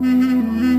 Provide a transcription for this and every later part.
嗯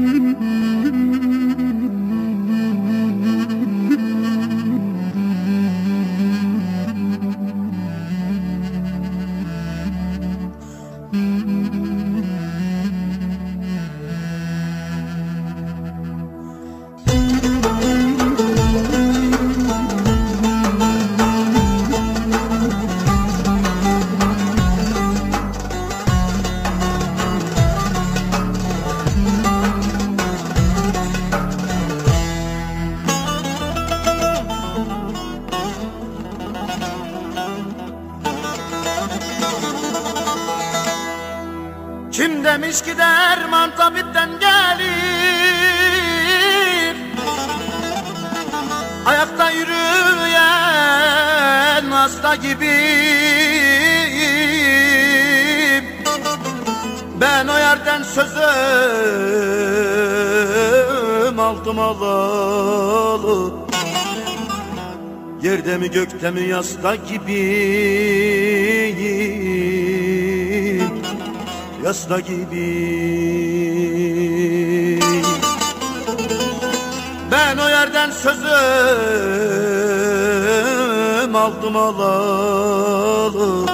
Kim demiş ki derman tabipten gelir? Ayakta yürüyen hasta gibi. Ben o yerden sözüm aldım alalı. Yerde mi gökte mi yasta gibiyim Yasta gibi Ben o yerden sözüm aldım alalı.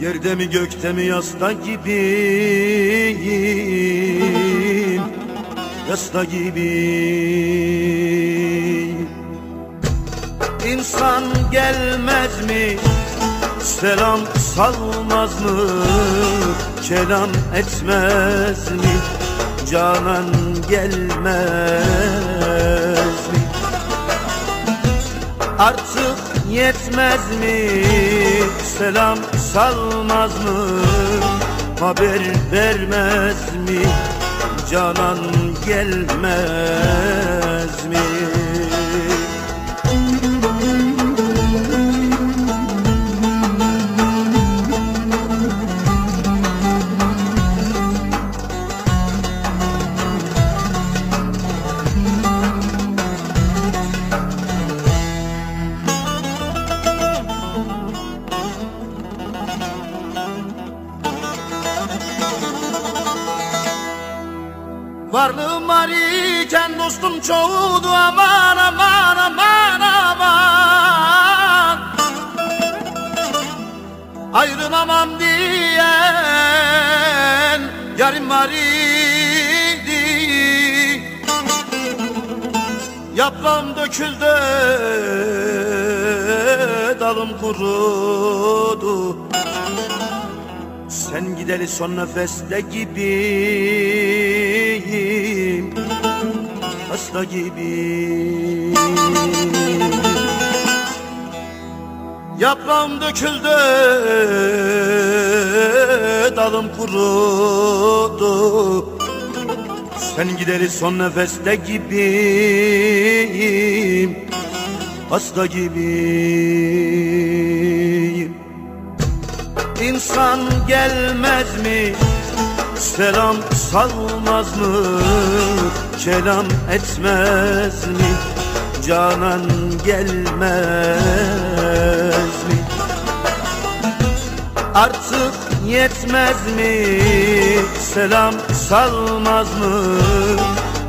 Yerde mi gökte mi yasta gibiyim Yasta gibi İnsan gelmez mi Selam salmaz mı? Kelam etmez mi? Canan gelmez mi? Artık yetmez mi? Selam salmaz mı? Haber vermez mi? Canan gelmez mi Varlığım var iken dostum çoğuldu. Aman aman aman aman. Ayrılamam diyen yarım var idi. Yaprağım döküldü dalım kurudu. Sen gideli son nefeste gibiyim Hasta gibi Yaprağım döküldü Dalım kurudu Sen gideli son nefeste gibiyim Hasta gibiyim İnsan gelmez mi? Selam salmaz mı? Kelam etmez mi? Canan gelmez mi? Artık yetmez mi? Selam salmaz mı?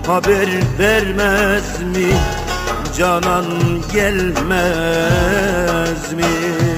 Haber vermez mi? Canan gelmez mi?